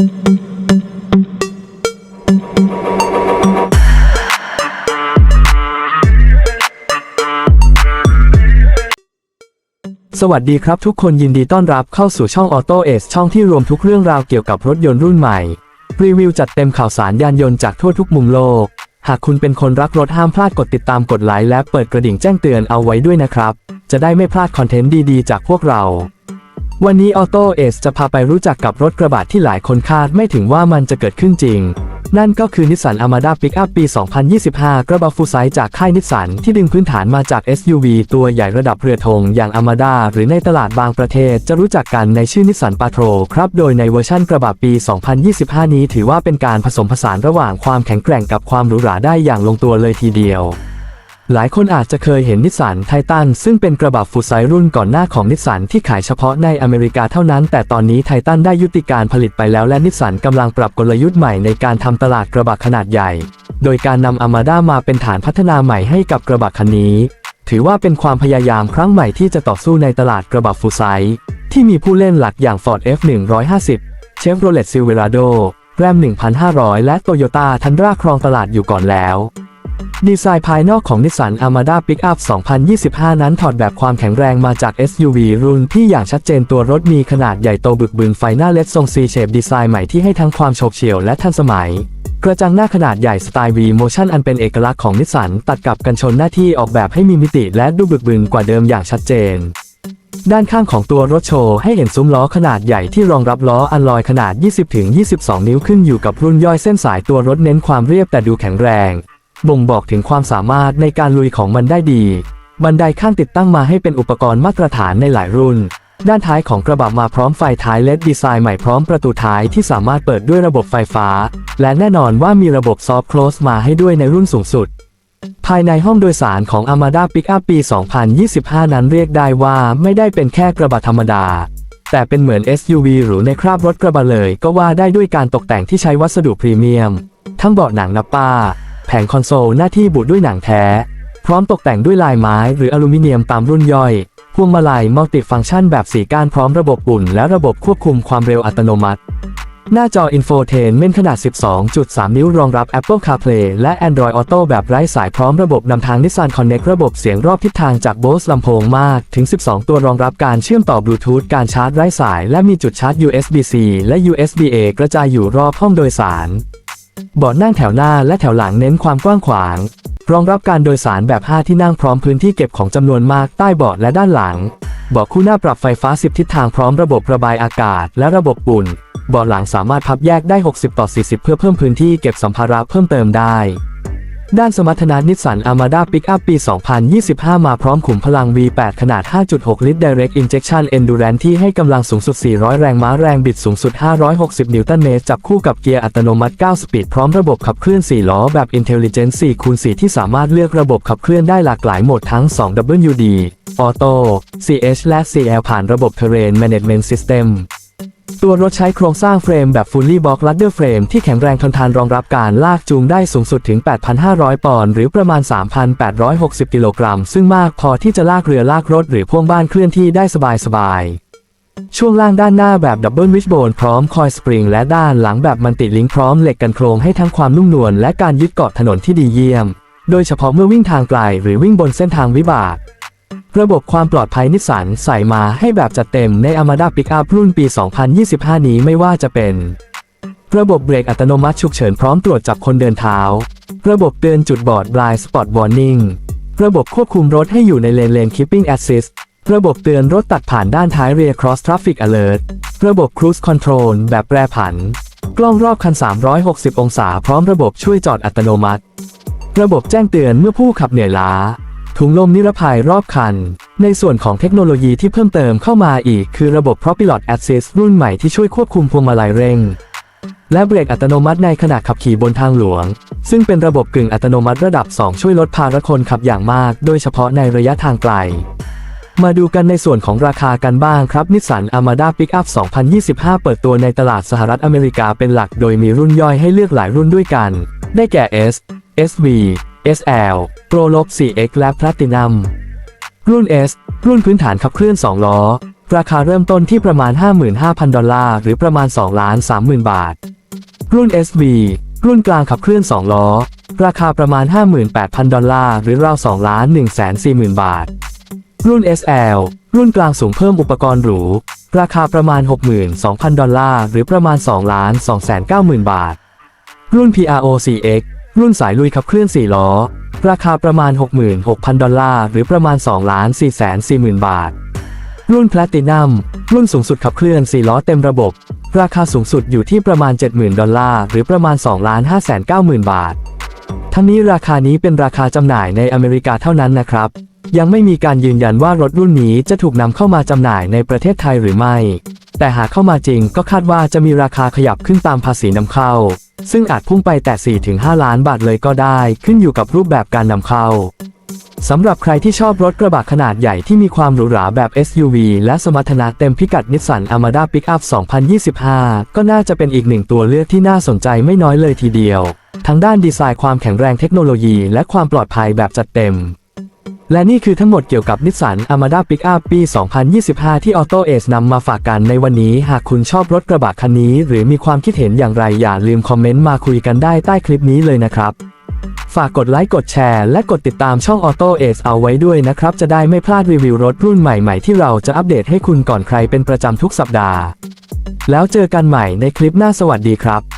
สวัสดีครับทุกคนยินดีต้อนรับเข้าสู่ช่อง Auto a c e ช่องที่รวมทุกเรื่องราวเกี่ยวกับรถยนต์รุ่นใหม่ รีวิวจัดเต็มข่าวสารยานยนต์จากทั่วทุกมุมโลก หากคุณเป็นคนรักรถห้ามพลาดกดติดตามกดไลค์และเปิดกระดิ่งแจ้งเตือนเอาไว้ด้วยนะครับ จะได้ไม่พลาดคอนเทนต์ดีๆ จากพวกเรา วันนี้ Auto a c e จะพาไปรู้จักกับรถกระบะที่หลายคนคาดไม่ถึงว่ามันจะเกิดขึ้นจริง นั่นก็คือนิสสัน Armada Pickup ปี 2025 กระบะฟูไซจากค่ายนิสสันที่ดึงพื้นฐานมาจาก SUV ตัวใหญ่ระดับเรือธงอย่าง Armada หรือในตลาดบางประเทศจะรู้จักกันในชื่อนิสสันปาโทรครับ โดยในเวอร์ชั่นกระบะปี 2025 นี้ถือว่าเป็นการผสมผสานระหว่างความแข็งแกร่งกับความหรูหราได้อย่างลงตัวเลยทีเดียว หลายคนอาจจะเคยเห็นนิสสันไททันซึ่งเป็นกระบะฟูไซรุ่นก่อนหน้าของนิสสันที่ขายเฉพาะในอเมริกาเท่านั้น แต่ตอนนี้ไททันได้ยุติการผลิตไปแล้วและนิสสันกำลังปรับกลยุทธ์ใหม่ในการทำตลาดกระบะขนาดใหญ่ โดยการนำอามาด้ามาเป็นฐานพัฒนาใหม่ให้กับกระบะคันนี้ ถือว่าเป็นความพยายามครั้งใหม่ที่จะต่อสู้ในตลาดกระบะฟูไซที่มีผู้เล่นหลักอย่าง Ford F150 Chevrolet Silverado Ram 1500 และ Toyota Tundra ครองตลาดอยู่ก่อนแล้ว ดีไซน์ภายนอกของนิสสัน Armada Pickup 2025 นั้นถอดแบบความแข็งแรงมาจาก SUV รุ่นที่อย่างชัดเจนตัวรถมีขนาดใหญ่โตบึกบึนไฟหน้าเลดทรง C-shape ดีไซน์ใหม่ที่ให้ทั้งความโฉบเฉี่ยวและทันสมัย กระจังหน้าขนาดใหญ่สไตล์ V Motion อันเป็นเอกลักษณ์ของนิสสันตัดกับกันชนหน้าที่ออกแบบให้มีมิติและดูบึกบึนกว่าเดิมอย่างชัดเจนด้านข้างของตัวรถโชว์ให้เห็นซุ้มล้อขนาดใหญ่ที่รองรับล้ออันลอยขนาด 20-22 นิ้วขึ้นอยู่กับรุ่นย่อยเส้นสายตัวรถเน้นความเรียบแต่ดูแข็งแรง บ่งบอกถึงความสามารถในการลุยของมันได้ดี บันไดข้างติดตั้งมาให้เป็นอุปกรณ์มาตรฐานในหลายรุ่น ด้านท้ายของกระบะมาพร้อมไฟท้ายเลดดีไซน์ใหม่พร้อมประตูท้ายที่สามารถเปิดด้วยระบบไฟฟ้า และแน่นอนว่ามีระบบซอฟต์คลอสมาให้ด้วยในรุ่นสูงสุด ภายในห้องโดยสารของ Armada Pickup ปี 2025 นั้นเรียกได้ว่าไม่ได้เป็นแค่กระบะธรรมดาแต่เป็นเหมือน SUV หรือในคราบรถกระบะเลย ก็ว่าได้ด้วยการตกแต่งที่ใช้วัสดุพรีเมียม ทั้งเบาะหนังนับป้า แผงคอนโซลหน้าที่บุด้วยหนังแท้ พร้อมตกแต่งด้วยลายไม้หรืออลูมิเนียมตามรุ่นย่อย พวงมาลัยมัลติฟังก์ชันแบบสีก้านพร้อมระบบอุ่นและระบบควบคุมความเร็วอัตโนมัติ หน้าจอ Infotainment ขนาด 12.3 นิ้วรองรับ Apple CarPlay และ Android Auto แบบไร้สายพร้อมระบบนำทาง Nissan Connect ระบบเสียงรอบทิศทางจาก Bose ลำโพงมากถึง 12 ตัวรองรับการเชื่อมต่อบลูทูธการชาร์จไร้สาย และมีจุดชาร์จ USB-C และ USB-A กระจายอยู่รอบห้องโดยสาร เบาะนั่งแถวหน้าและแถวหลังเน้นความกว้างขวาง รองรับการโดยสารแบบ 5 ที่นั่งพร้อมพื้นที่เก็บของจำนวนมากใต้เบาะและด้านหลัง เบาะคู่หน้าปรับไฟฟ้า 10 ทิศทางพร้อมระบบระบายอากาศและระบบปุ่น เบาะหลังสามารถพับแยกได้ 60 ต่อ 40 เพื่อเพิ่มพื้นที่เก็บสัมภาระเพิ่มเติมได้ ด้านสมรรถนะนิสสัน Armada Pickup ปี 2025 มาพร้อมขุมพลัง V8 ขนาด 5.6 ลิตร Direct Injection Endurance ที่ให้กำลังสูงสุด 400 แรงม้าแรงบิดสูงสุด 560 นิวตันเมตร จับคู่กับเกียร์อัตโนมัติ 9 สปีด พร้อมระบบขับเคลื่อน 4 ล้อแบบ Intelligent 4คูณ4ที่สามารถเลือกระบบขับเคลื่อนได้หลากหลายโหมดทั้ง 2WD Auto CH และ CL ผ่านระบบ Terrain Management System ตัวรถใช้โครงสร้างเฟรมแบบ Fully Box Ladder Frame ที่แข็งแรงทนทานรองรับการลากจูงได้สูงสุดถึง 8,500 ปอนด์หรือประมาณ 3,860 กิโลกรัม ซึ่งมากพอที่จะลากเรือลากรถหรือพ่วงบ้านเคลื่อนที่ได้สบายๆช่วงล่างด้านหน้าแบบดับเบิลวิชโบนพร้อมคอยสปริงและด้านหลังแบบมันติลิงก์พร้อมเหล็กกันโครงให้ทั้งความนุ่มนวลและการยึดเกาะถนนที่ดีเยี่ยม โดยเฉพาะเมื่อวิ่งทางไกลหรือวิ่งบนเส้นทางวิบาก ระบบความปลอดภัยนิสสันใส่มาให้แบบจัดเต็มใน Armada Pickup รุ่นปี 2025 นี้ไม่ว่าจะเป็น ระบบเบรกอัตโนมัติฉุกเฉินพร้อมตรวจจับคนเดินเท้า ระบบเตือนจุดบอด Blind Spot Warning ระบบควบคุมรถให้อยู่ในเลนเลน Keeping Assist ระบบเตือนรถตัดผ่านด้านท้าย Rear Cross Traffic Alert ระบบ Cruise Control แบบแปรผัน กล้องรอบคัน 360 องศา พร้อมระบบช่วยจอดอัตโนมัติ ระบบแจ้งเตือนเมื่อผู้ขับเหนื่อยล้า ถุงลมนิรภัยรอบคัน ในส่วนของเทคโนโลยีที่เพิ่มเติมเข้ามาอีก คือระบบ ProPilot Assist รุ่นใหม่ที่ช่วยควบคุมพวงมาลัยเร่ง และเบรกอัตโนมัติในขณะขับขี่บนทางหลวง ซึ่งเป็นระบบกึ่งอัตโนมัติระดับ 2 ช่วยลดภาระคนขับอย่างมาก โดยเฉพาะในระยะทางไกล มาดูกันในส่วนของราคากันบ้างครับนิสสัน Armada Pickup 2025 เปิดตัวในตลาดสหรัฐอเมริกาเป็นหลัก โดยมีรุ่นย่อยให้เลือกหลายรุ่นด้วยกัน ได้แก่ S SV SL Pro ลบ 4X และ Platinum รุ่น S รุ่นพื้นฐานขับเคลื่อน 2 ล้อ ราคาเริ่มต้นที่ประมาณ 55,000 ดอลลาร์ หรือประมาณ2ล้าน30,000 บาท รุ่น SV รุ่นกลางขับเคลื่อน 2 ล้อ ราคาประมาณ 58,000 ดอลลาร์ หรือราว2ล้าน140,000 บาท รุ่น SL รุ่นกลางสูงเพิ่มอุปกรณ์หรู ราคาประมาณ 62,000 ดอลลาร์ หรือประมาณ2ล้าน290,000 บาท รุ่น PRO4X รุ่นสายลุยขับเคลื่อน 4 ล้อ ราคาประมาณ 66,000 ดอลลาร์ หรือประมาณ 2 ล้าน440,000บาท รุ่น Platinum รุ่นสูงสุดขับเคลื่อน 4 ล้อเต็มระบบ ราคาสูงสุดอยู่ที่ประมาณ 70,000 ดอลลาร์ หรือประมาณ 2 ล้าน590,000 บาท ทั้งนี้ราคานี้เป็นราคาจำหน่ายในอเมริกาเท่านั้นนะครับ ยังไม่มีการยืนยันว่ารถรุ่นนี้จะถูกนำเข้ามาจำหน่ายในประเทศไทยหรือไม่ แต่หากเข้ามาจริงก็คาดว่าจะมีราคาขยับขึ้นตามภาษีนำเข้า ซึ่งอาจพุ่งไปแต่ 4-5 ล้านบาทเลยก็ได้ ขึ้นอยู่กับรูปแบบการนำเข้าสำหรับใครที่ชอบรถกระบะขนาดใหญ่ที่มีความหรูหราแบบ SUV และสมรรถนะเต็มพิกัดนิสสัน Armada Pickup 2025 ก็น่าจะเป็นอีกหนึ่งตัวเลือกที่น่าสนใจไม่น้อยเลยทีเดียว ทั้งด้านดีไซน์ความแข็งแรงเทคโนโลยีและความปลอดภัยแบบจัดเต็ม และนี่คือทั้งหมดเกี่ยวกับนิสสัน Armada Pickup ปี 2025 ที่ Auto Ace นำมาฝากกันในวันนี้ หากคุณชอบรถกระบะคันนี้ หรือมีความคิดเห็นอย่างไรอย่าลืมคอมเมนต์มาคุยกันได้ใต้คลิปนี้เลยนะครับ ฝากกดไลค์กดแชร์และกดติดตามช่อง Auto Ace เอาไว้ด้วยนะครับ จะได้ไม่พลาดรีวิวรถรุ่นใหม่ๆ ที่เราจะอัปเดตให้คุณก่อนใครเป็นประจำทุกสัปดาห์ แล้วเจอกันใหม่ในคลิปหน้าสวัสดีครับ